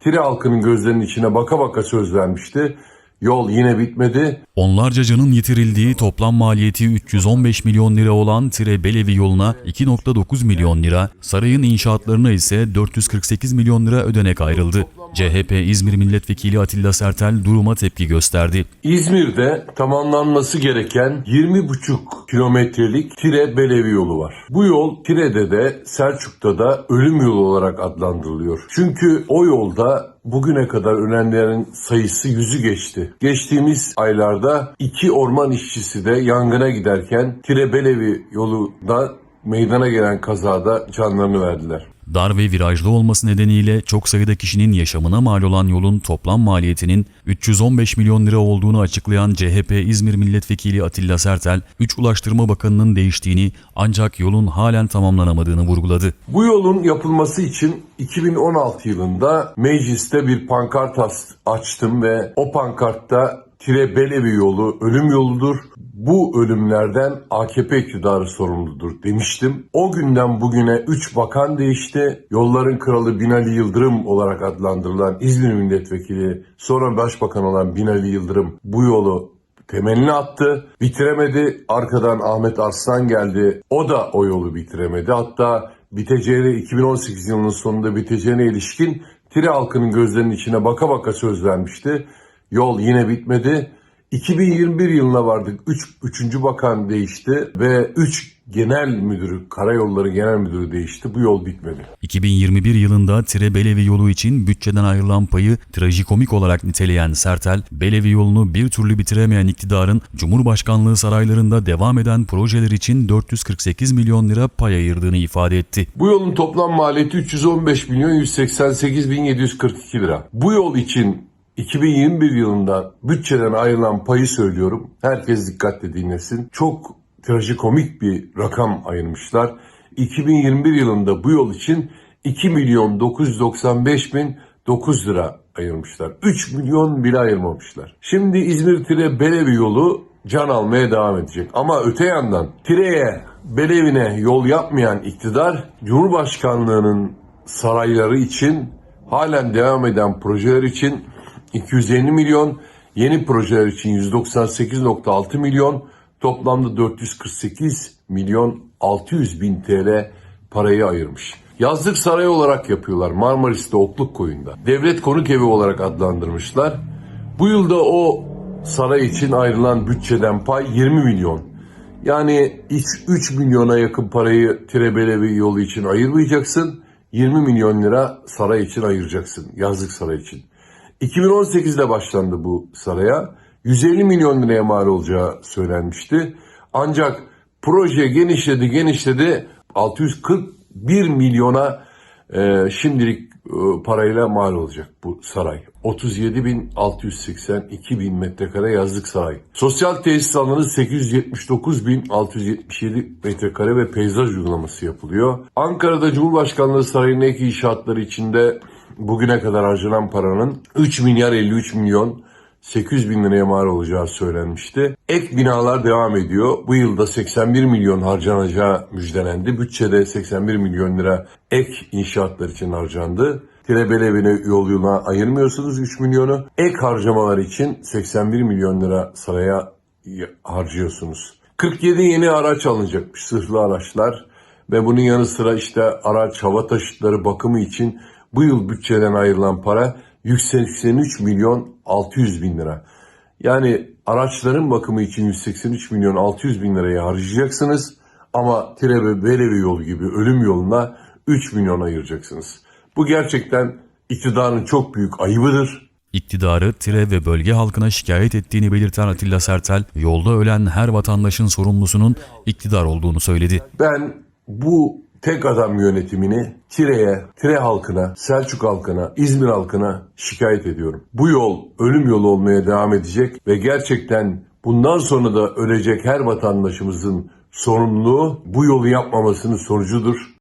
Tire halkının gözlerinin içine baka baka söz vermişti. Yol yine bitmedi. Onlarca canın yitirildiği toplam maliyeti 315 milyon lira olan Tire Belevi yoluna 2.9 milyon lira, sarayın inşaatlarına ise 448 milyon lira ödenek ayrıldı. CHP İzmir Milletvekili Atilla Sertel duruma tepki gösterdi. İzmir'de tamamlanması gereken 20,5 kilometrelik Tire Belevi yolu var. Bu yol Tire'de de Selçuk'ta da ölüm yolu olarak adlandırılıyor. Çünkü o yolda bugüne kadar ölenlerin sayısı yüzü geçti. Geçtiğimiz aylarda iki orman işçisi de yangına giderken Tire Belevi yolunda meydana gelen kazada canlarını verdiler. Dar ve virajlı olması nedeniyle çok sayıda kişinin yaşamına mal olan yolun toplam maliyetinin 315 milyon lira olduğunu açıklayan CHP İzmir Milletvekili Atilla Sertel, 3 Ulaştırma Bakanı'nın değiştiğini ancak yolun halen tamamlanamadığını vurguladı. Bu yolun yapılması için 2016 yılında mecliste bir pankart açtım ve o pankartta Tire Belevi yolu ölüm yoludur. Bu ölümlerden AKP iktidarı sorumludur demiştim. O günden bugüne 3 bakan değişti. Yolların kralı Binali Yıldırım olarak adlandırılan İzmir milletvekili sonra başbakan olan Binali Yıldırım bu yolu temelini attı. Bitiremedi. Arkadan Ahmet Arslan geldi. O da o yolu bitiremedi. Hatta biteceğine 2018 yılının sonunda biteceğine ilişkin Tire halkının gözlerinin içine baka baka söz vermişti. Yol yine bitmedi. 2021 yılına vardık. 3. Üç, 3. bakan değişti ve 3 genel müdürü, karayolları genel müdürü değişti. Bu yol bitmedi. 2021 yılında Tire Belevi yolu için bütçeden ayrılan payı trajikomik olarak niteleyen Sertel, Belevi yolunu bir türlü bitiremeyen iktidarın Cumhurbaşkanlığı saraylarında devam eden projeler için 448 milyon lira pay ayırdığını ifade etti. Bu yolun toplam maliyeti 315 milyon 188 bin 742 lira. Bu yol için 2021 yılında bütçeden ayrılan payı söylüyorum. Herkes dikkatle dinlesin. Çok trajikomik bir rakam ayırmışlar. 2021 yılında bu yol için 2 milyon 995 bin 9 lira ayırmışlar. 3 milyon bile ayırmamışlar. Şimdi İzmir Tire Belevi yolu can almaya devam edecek. Ama öte yandan Tire'ye, Belevi'ne yol yapmayan iktidar Cumhurbaşkanlığının sarayları için halen devam eden projeler için 250 milyon, yeni projeler için 198.6 milyon, toplamda 448 milyon 600 bin TL parayı ayırmış. Yazlık saray olarak yapıyorlar Marmaris'te Okluk Koyu'nda. Devlet konuk evi olarak adlandırmışlar. Bu yılda o saray için ayrılan bütçeden pay 20 milyon. Yani 3 milyona yakın parayı Tirebelevi yolu için ayırmayacaksın. 20 milyon lira saray için ayıracaksın. Yazlık saray için. 2018'de başlandı bu saraya. 150 milyon liraya mal olacağı söylenmişti. Ancak proje genişledi genişledi 641 milyona e, şimdilik e, parayla mal olacak bu saray. 37.682 bin metrekare yazlık saray. Sosyal tesis alanı 879.677 metrekare ve peyzaj uygulaması yapılıyor. Ankara'da Cumhurbaşkanlığı Sarayı'nın ek inşaatları içinde bugüne kadar harcanan paranın 3 milyar 53 milyon 800 bin liraya mal olacağı söylenmişti. Ek binalar devam ediyor. Bu yılda 81 milyon harcanacağı müjdelendi. Bütçede 81 milyon lira ek inşaatlar için harcandı. Tirebelevine yol yoluna ayırmıyorsunuz 3 milyonu. Ek harcamalar için 81 milyon lira saraya harcıyorsunuz. 47 yeni araç alınacakmış sırhlı araçlar ve bunun yanı sıra işte araç hava taşıtları bakımı için bu yıl bütçeden ayrılan para 183 milyon 600 bin lira. Yani araçların bakımı için 183 milyon 600 bin lirayı harcayacaksınız ama Tirebe Belevi yolu gibi ölüm yoluna 3 milyon ayıracaksınız. Bu gerçekten iktidarın çok büyük ayıbıdır. İktidarı, Tire ve bölge halkına şikayet ettiğini belirten Atilla Sertel, yolda ölen her vatandaşın sorumlusunun iktidar olduğunu söyledi. Ben bu tek adam yönetimini Tire'ye, Tire halkına, Selçuk halkına, İzmir halkına şikayet ediyorum. Bu yol ölüm yolu olmaya devam edecek ve gerçekten bundan sonra da ölecek her vatandaşımızın sorumluluğu bu yolu yapmamasının sonucudur.